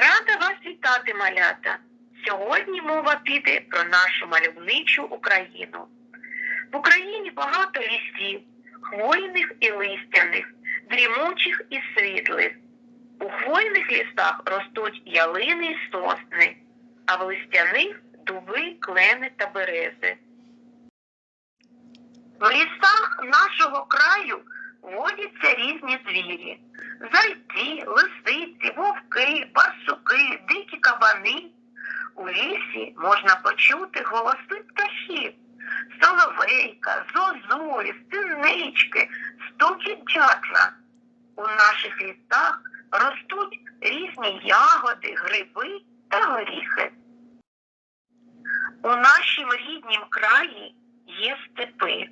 Рада вас вітати, малята. Сьогодні мова піде про нашу мальовничу Україну. В Україні багато лісів, хвойних і листяних, дрімучих і світлих. У хвойних лісах ростуть ялини і сосни, а в листяних дуби, клени та берези. В лісах нашого краю водяться різні звірі. Зайці, лисиці, вовки, барсуки, дикі кабани. У лісі можна почути голоси птахів, соловейка, зозулі, синички, стуки дятла. У наших лісах ростуть різні ягоди, гриби та горіхи. У нашім ріднім краї є степи.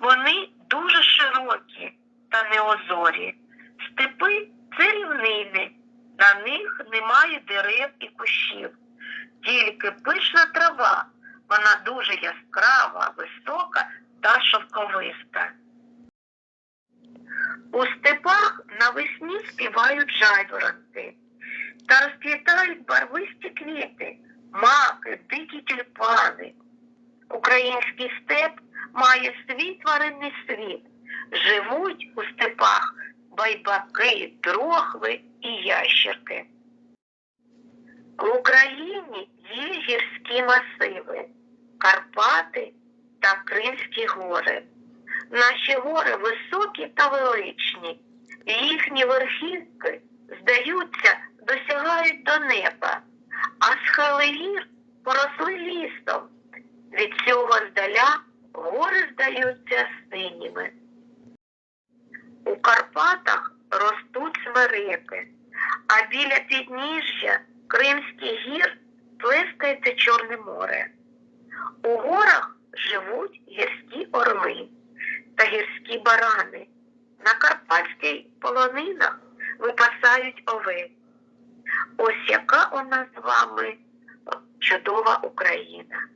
Вони дуже широкі та неозорі. Степи це рівнини, на них немає дерев і кущів, тільки пишна трава, вона дуже яскрава, висока та шовковиста. У степах навесні співають жайворонки та розквітають барвисті квіти, маки, дикі тюльпани. Український степ має свій тваринний світ. Живуть у степах байбаки, дрохви ящерки. В Україні є гірські масиви, Карпати та Кримські гори. Наші гори високі та величні, їхні верхівки, здаються, досягають до неба, а схили гір поросли лісом. Від цього здаля гори здаються синіми. У Карпатах ростуть смереки, а біля підніжжя Кримських гір плескається Чорне море. У горах живуть гірські орли та гірські барани. На карпатських полонинах випасають овець. Ось яка у нас з вами чудова Україна.